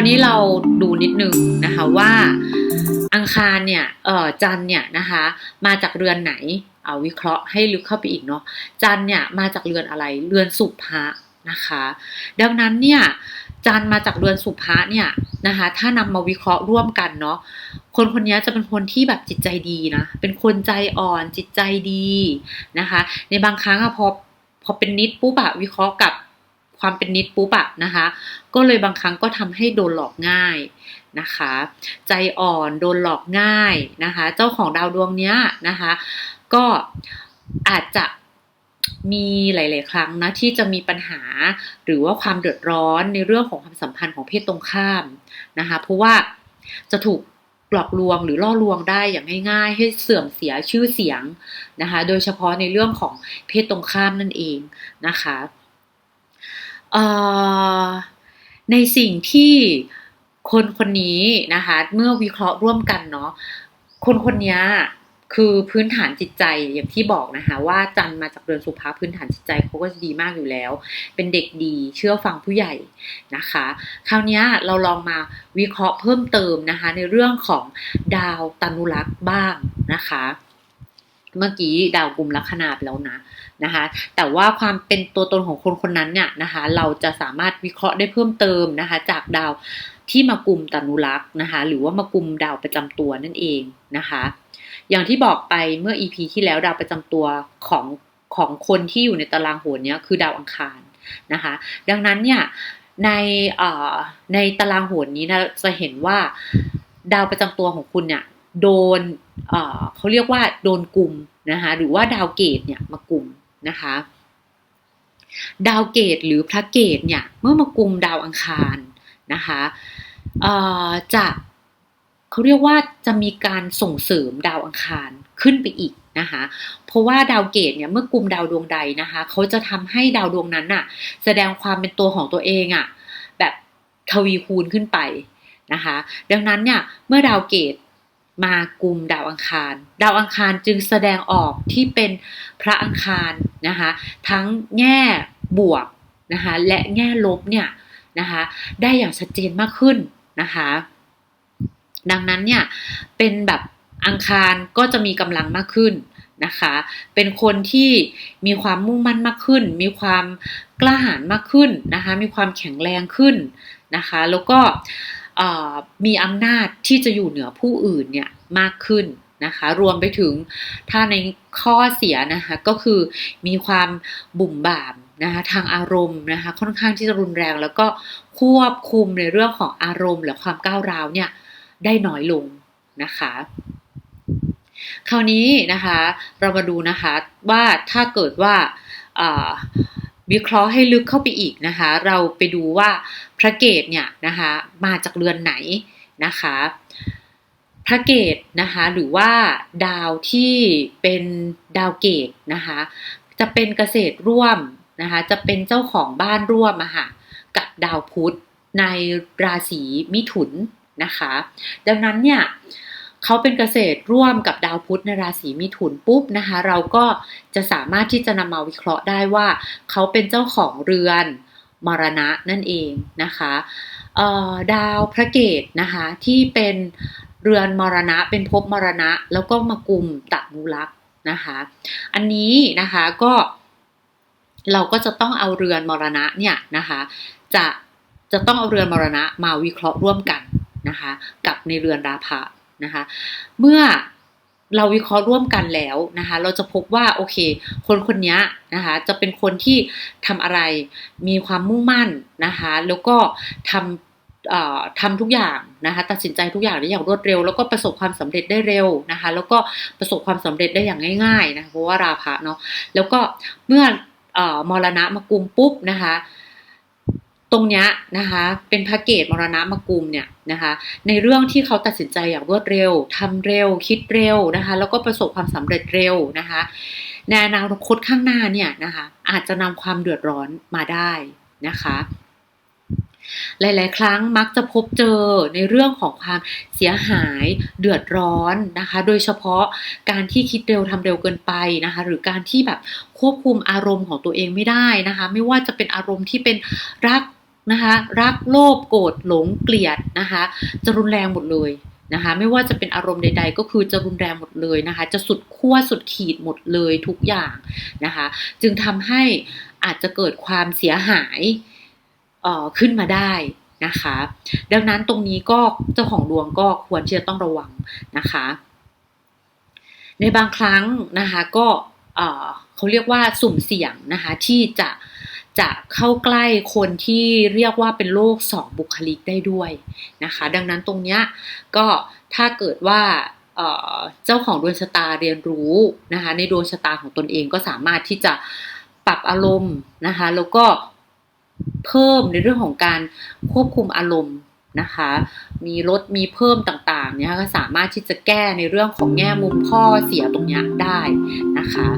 าวนี้เราดูนิดนึงนะคะว่าอังคารเนี่ยเอ่อจันเนี่ยนะคะมาจากเรือนไหนเอาวิเคราะห์ให้ลึกเข้าไปอีกเนาะจันเนี่ยมาจากเรือนอะไรเรือนสุภะนะคะ ดังนั้นเนี่ยจันมาจากเรือนสุภะเนี่ยนะคะถ้านำมาวิเคราะห์ร่วมกันเนาะคนคนนี้จะเป็นคนที่แบบจิตใจดีนะเป็นคนใจอ่อนจิตใจดีนะคะ ในบางครั้งอะพอพอเป็นนิดปุ๊บอะวิเคราะห์กับ ความเป็นนิดปุ๊บอะนะคะ ก็เลยบางครั้งก็ทำให้โดนหลอกง่ายนะคะ ใจอ่อนโดนหลอกง่ายนะคะ เจ้าของดาวดวงเนี้ยนะคะ ก็อาจจะมีหลาย ๆ ครั้งนะที่จะมีปัญหาหรือว่าความเดือดร้อนในเรื่องของความสัมพันธ์ของเพศตรงข้ามนะคะ เพราะว่าจะถูกหลอกลวงหรือล่อลวงได้อย่างง่าย ๆ ให้เสื่อมเสียชื่อเสียงนะคะ โดยเฉพาะในเรื่องของเพศตรงข้ามนั่นเองนะคะ ในสิ่งที่คนคนนี้นะคะ เมื่อวิเคราะห์ร่วมกันเนาะคนคนนี้คือพื้นฐานจิตใจอย่างที่บอกนะคะว่าจันมาจากเรือนสุภาพื้นฐานจิตใจเขาก็จะดีมากอยู่แล้ว เป็นเด็กดีเชื่อฟังผู้ใหญ่นะคะ คราวนี้เราลองมาวิเคราะห์เพิ่มเติมนะคะ ในเรื่องของดาวตนุรักษ์บ้างนะคะ เมื่อกี้ดาวกลุ่มลัคนาไปแล้วนะนะคะ แต่ว่าความเป็นตัวตนของคนคนนั้นเนี่ยนะคะ เราจะสามารถวิเคราะห์ได้เพิ่มเติมนะคะ จากดาวที่มากลุ่มตนุรักษ์นะคะ หรือว่ามากลุ่มดาวประจำตัวนั่นเองนะคะ อย่างที่บอกไปเมื่อ EP ที่แล้วดาวประจำตัวของของคนที่อยู่ในตารางโหรเนี้ยคือดาวอังคารนะคะ ดังนั้นเนี่ยในในตารางโหรนี้นะจะเห็นว่าดาวประจำตัวของคุณเนี่ย โดนเขาเรียกว่าโดนกลุ่มนะคะหรือว่าดาวเกตเนี่ยมากลุ่มนะคะ ดาวเกตหรือพระเกตเนี่ยเมื่อมากลุ่มดาวอังคารนะคะจะเขาเรียกว่าจะมีการส่งเสริมดาวอังคารขึ้นไปอีกนะคะเพราะว่าดาวเกตเนี่ยเมื่อกลุ่มดาวดวงใดนะคะเขาจะทำให้ดาวดวงนั้นน่ะแสดงความเป็นตัวของตัวเองอะ่ะแบบทวีคูณขึ้นไปนะคะ ดังนั้นเนี่ยเมื่อดาวเกต มากลุ่มดาวอังคาร ดาวอังคารจึงแสดงออกที่เป็นพระอังคารนะคะทั้งแง่บวกนะคะและแง่ลบเนี่ยนะคะได้อย่างชัดเจนมากขึ้นนะคะดังนั้นเนี่ยเป็นแบบอังคารก็จะมีกำลังมากขึ้นนะคะ เป็นคนที่มีความมุ่งมั่นมากขึ้น มีความกล้าหาญมากขึ้นนะคะ มีความแข็งแรงขึ้นนะคะ แล้วก็ มีอำนาจที่จะอยู่เหนือผู้อื่นเนี่ยมากขึ้นนะคะ รวมไปถึงถ้าในข้อเสียนะคะก็คือมีความบุ่มบ่ามนะคะทางอารมณ์นะคะค่อนข้างที่จะรุนแรง แล้วก็ควบคุมในเรื่องของอารมณ์ หรือความก้าวร้าวเนี่ยได้น้อยลงนะคะ คราวนี้นะคะเรามาดูนะคะว่าถ้าเกิดว่า วิเคราะห์ให้ลึกเข้าไปอีกนะคะ เราไปดูว่าพระเกตเนี่ยนะคะมาจากเรือนไหนนะคะพระเกตนะคะหรือว่าดาวที่เป็นดาวเกตนะคะจะเป็นเกษตรร่วมนะคะจะเป็นเจ้าของบ้านร่วมอะค่ะกับดาวพุธในราศีมิถุนนะคะ ดังนั้นเนี่ย เขาเป็นเกษตรร่วมกับดาวพุธในราศีมิถุนปุ๊บนะคะ เราก็จะสามารถที่จะนำมาวิเคราะห์ได้ว่า เขาเป็นเจ้าของเรือนมรณะนั่นเองนะคะดาวพระเกตนะคะที่เป็นเรือนมรณะเป็นภพมรณะ แล้วก็มากุมตะมูลักนะคะ อันนี้นะคะก็เราก็จะต้องเอาเรือนมรณะเนี่ยนะคะจะจะต้องเอาเรือนมรณะมาวิเคราะห์ร่วมกันนะคะ กับในเรือนราพะ นะคะ เมื่อเราวิเคราะห์ร่วมกันแล้วนะคะ เราจะพบว่าโอเค คนคนนี้นะคะ จะเป็นคนที่ทำอะไรมีความมุ่งมั่นนะคะ แล้วก็ทำทำทุกอย่างนะคะตัดสินใจทุกอย่างได้อย่างรวดเร็ว แล้วก็ประสบความสำเร็จได้เร็วนะคะ แล้วก็ประสบความสำเร็จได้อย่างง่าย ๆ นะคะเพราะว่าราพะเนาะแล้วก็เมื่อมรณะมากุมปุ๊บนะคะ ตรงนี้นะคะเป็นพระเกตมรณะมากุมเนี่ยนะคะในเรื่องที่เขาตัดสินใจอย่างรวดเร็วทำเร็ว คิดเร็วนะคะแล้วก็ประสบความสำเร็จเร็วนะคะในอนาคตข้างหน้าเนี่ยนะคะอาจจะนำความเดือดร้อนมาได้นะคะหลาย ๆ ครั้งมักจะพบเจอในเรื่องของความเสียหายเดือดร้อนนะคะ โดยเฉพาะการที่คิดเร็วทำเร็วเกินไปนะคะ หรือการที่แบบควบคุมอารมณ์ของตัวเองไม่ได้นะคะ ไม่ว่าจะเป็นอารมณ์ที่เป็นรัก นะคะ รักโลภโกรธหลงเกลียดนะคะ จะรุนแรงหมดเลยนะคะไม่ว่าจะเป็นอารมณ์ใด ๆ ก็คือจะรุนแรงหมดเลยนะคะ จะสุดขั้วสุดขีดหมดเลยทุกอย่างนะคะ จึงทำให้อาจจะเกิดความเสียหายเอ่อขึ้นมาได้นะคะ ดังนั้นตรงนี้ก็เจ้าของดวงก็ควรที่จะต้องระวังนะคะ ในบางครั้งนะคะก็เอ่อเขาเรียกว่าสุ่มเสี่ยงนะคะที่จะ จะเข้าใกล้คนที่เรียกว่าเป็นโรคสองบุคลิกได้ด้วยนะคะ ดังนั้นตรงเนี้ยก็ถ้าเกิดว่าเจ้าของดวงชะตาเรียนรู้นะคะในดวงชะตาของตนเองก็สามารถที่จะปรับอารมณ์นะคะแล้วก็เพิ่มในเรื่องของการควบคุมอารมณ์นะคะ มีลดมีเพิ่มต่างๆเนี่ยก็สามารถที่จะแก้ในเรื่องของแง่มุมข้อเสียตรงนี้ได้นะคะ